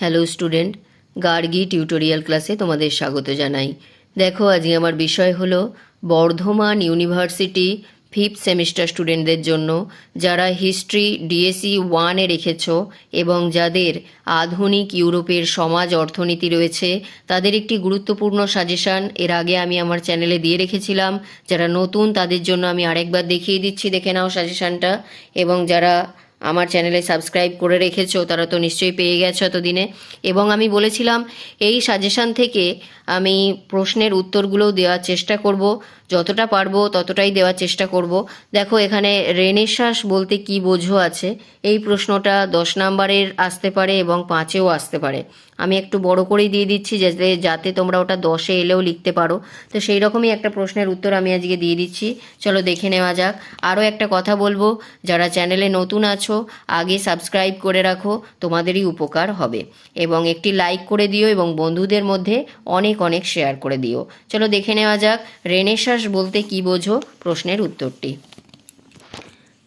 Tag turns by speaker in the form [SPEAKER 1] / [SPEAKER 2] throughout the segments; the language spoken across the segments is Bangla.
[SPEAKER 1] হ্যালো স্টুডেন্ট গার্গি টিউটোরিয়াল ক্লাসে তোমাদের স্বাগত জানাই। দেখো, আজকে আমার বিষয় হলো বর্ধমান ইউনিভার্সিটি ফিফথ সেমিস্টার স্টুডেন্টদের জন্য, যারা হিস্ট্রি ডিএসি ওয়ানে রেখেছো এবং যাদের আধুনিক ইউরোপের সমাজ অর্থনীতি রয়েছে, তাদের একটি গুরুত্বপূর্ণ সাজেশান এর আগে আমি আমার চ্যানেলে দিয়ে রেখেছিলাম। যারা নতুন, তাদের জন্য আমি আরেকবার দেখিয়ে দিচ্ছি, দেখে নাও সাজেশানটা এবং যারা আমার চ্যানেলে সাবস্ক্রাইব করে রেখেছো, তারা তো নিশ্চয়ই পেয়ে গেছো এতদিনে। এবং আমি বলেছিলাম, এই সাজেশান থেকে আমি প্রশ্নের উত্তরগুলোও দেওয়ার চেষ্টা করব। যতটা পারব ততটাই দেওয়ার চেষ্টা করব। দেখো, এখানে রেনেশ্বাস বলতে কি বোঝো আছে? এই প্রশ্নটা দশ নাম্বারের আসতে পারে এবং পাঁচেও আসতে পারে। আমি একটু বড় করেই দিয়ে দিচ্ছি যাতে যাতে তোমরা ওটা দশে এলেও লিখতে পারো। তো সেই রকমই একটা প্রশ্নের উত্তর আমি আজকে দিয়ে দিচ্ছি। চলো দেখে নেওয়া যাক। আরও একটা কথা বলব, যারা চ্যানেলে নতুন আছো, আগে সাবস্ক্রাইব করে রাখো, তোমাদেরই উপকার হবে। এবং একটি লাইক করে দিও এবং বন্ধুদের মধ্যে অনেক অনেক শেয়ার করে দিও। চলো দেখে নেওয়া যাক, রেনেসাস বলতে কি বোঝো প্রশ্নের উত্তরটি।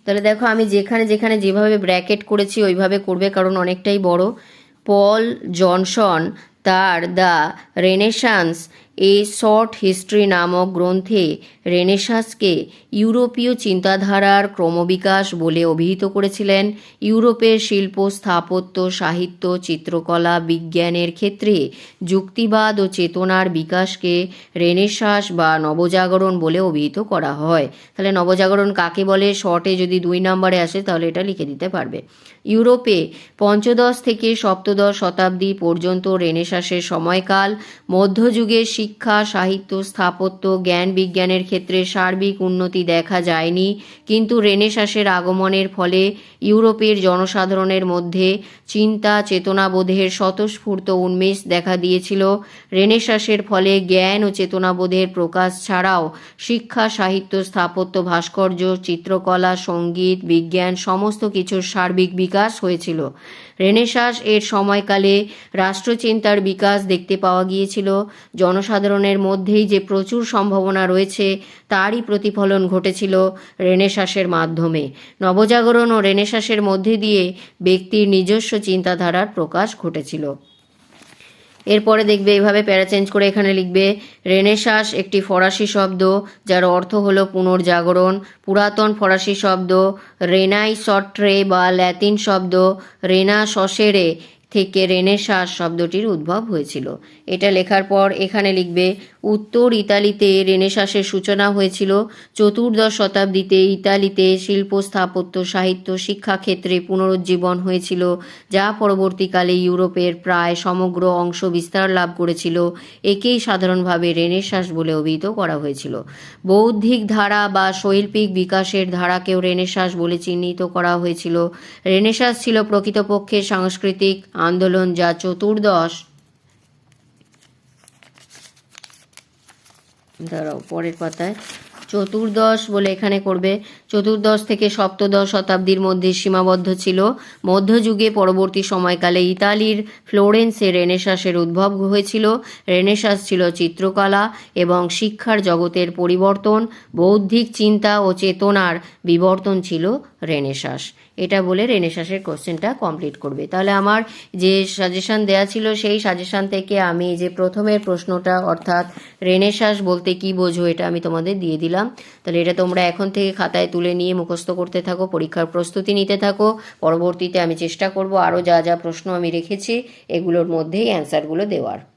[SPEAKER 1] তাহলে দেখো, আমি যেখানে যেখানে যেভাবে ব্র্যাকেট করেছি, ওইভাবে করবে কারণ অনেকটাই বড়। পল জনসন তার the Renaissance a short history নামক গ্রন্থে রেনেসাসকে ইউরোপীয় চিন্তাধারার ক্রমবিকাশ বলে অভিহিত করেছিলেন। ইউরোপের শিল্প, স্থাপত্য, সাহিত্য, চিত্রকলা, বিজ্ঞানের ক্ষেত্রে যুক্তিবাদ ও চেতনার বিকাশকে রেনেসাস বা নবজাগরণ বলে অভিহিত করা হয়। তাহলে নবজাগরণ কাকে বলে? শর্টে যদি দুই নম্বরে আসে তাহলে এটা লিখে দিতে পারবে। ইউরোপে পঞ্চদশ থেকে সপ্তদশ শতাব্দী পর্যন্ত রেনেসাসের সময়কাল, মধ্যযুগের শিক্ষা, সাহিত্য, স্থাপত্য, জ্ঞান বিজ্ঞানের ক্ষেত্রে সার্বিক উন্নতি দেখা যায়নি। কিন্তু রেনেসাসের আগমনের ফলে ইউরোপের জনসাধারণের মধ্যে চিন্তা, চেতনাবোধের স্বতঃস্ফূর্ত উন্মেষ দেখা দিয়েছিল। রেনেসাসের ফলে জ্ঞান ও চেতনাবোধের প্রকাশ ছাড়াও শিক্ষা, সাহিত্য, স্থাপত্য, ভাস্কর্য, চিত্রকলা, সংগীত, বিজ্ঞান সমস্ত কিছুর সার্বিক বিকাশ হয়েছিল। রেনেসাস এর সময়কালে রাষ্ট্রচিন্তার বিকাশ দেখতে পাওয়া গিয়েছিল। জনসাধারণের মধ্যেই যে প্রচুর সম্ভাবনা রয়েছে, তারই প্রতিফলন ঘটেছিল রেনেসাসের মাধ্যমে। নবজাগরণ ও রেনেসাসের মধ্যে দিয়ে ব্যক্তির নিজস্ব চিন্তাধারার প্রকাশ ঘটেছিল। এরপরে দেখবে এইভাবে প্যারা চেঞ্জ করে এখানে লিখবে, রেনেসাস একটি ফরাসি শব্দ, যার অর্থ হলো পুনর্জাগরণ। পুরাতন ফরাসি শব্দ রেনাই সট্রে বা ল্যাতিন শব্দ রেনা সসেরে থেকে রেনেসাঁস শব্দটির উদ্ভব হয়েছিল। এটা লেখার পর এখানে লিখবে উত্তর ইতালিতে রেনেসাসের সূচনা হয়েছিল। চতুর্দশ শতাব্দীতে ইতালিতে শিল্প, স্থাপত্য, সাহিত্য শিক্ষাক্ষেত্রে পুনরুজ্জীবন হয়েছিল, যা পরবর্তীকালে ইউরোপের প্রায় সমগ্র অংশ বিস্তার লাভ করেছিল। একেই সাধারণভাবে রেনেসাস বলে অভিহিত করা হয়েছিল। বৌদ্ধিক ধারা বা শৈল্পিক বিকাশের ধারাকেও রেনেসাস বলে চিহ্নিত করা হয়েছিল। রেনেসাস ছিল প্রকৃতপক্ষে সাংস্কৃতিক আন্দোলন, যা চতুর্দশ দাঁড়াও, পরের পাতায়। চতুর্দশ বলে এখানে করবে। চতুর্দশ থেকে সপ্তদশ শতাব্দীর মধ্যে সীমাবদ্ধ ছিল। মধ্যযুগে পরবর্তী সময়কালে ইতালির ফ্লোরেন্সে রেনেসাসের উদ্ভব হয়েছিল। রেনেসাস ছিল চিত্রকলা এবং শিক্ষার জগতের পরিবর্তন, বৌদ্ধিক চিন্তা ও চেতনার বিবর্তন ছিল রেনেসাস। এটা বলে রেনেসাসের কোশ্চেনটা কমপ্লিট করবে। তাহলে আমার যে সাজেশন দেয়া ছিল, সেই সাজেশন থেকে আমি যে প্রথমের প্রশ্নটা, অর্থাৎ রেনেসাস বলতে কি বোঝো, এটা আমি তোমাদের দিয়ে দিলাম। তাহলে এটা তোমরা এখন থেকে খাতায় তুলে নিয়ে মুখস্থ করতে থাকো, পরীক্ষার প্রস্তুতি নিতে থাকো। পরবর্তীতে আমি চেষ্টা করব আরও যা যা প্রশ্ন আমি রেখেছি, এগুলোর মধ্যেই অ্যান্সারগুলো দেওয়ার।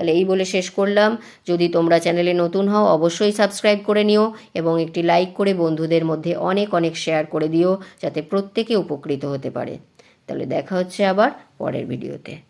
[SPEAKER 1] তাহলে এই বলে শেষ করলাম। যদি তোমরা চ্যানেলে নতুন হও, অবশ্যই সাবস্ক্রাইব করে নিও এবং একটি লাইক করে বন্ধুদের মধ্যে অনেক অনেক শেয়ার করে দিও, যাতে প্রত্যেকে উপকৃত হতে পারে। তাহলে দেখা হচ্ছে আবার পরের ভিডিওতে।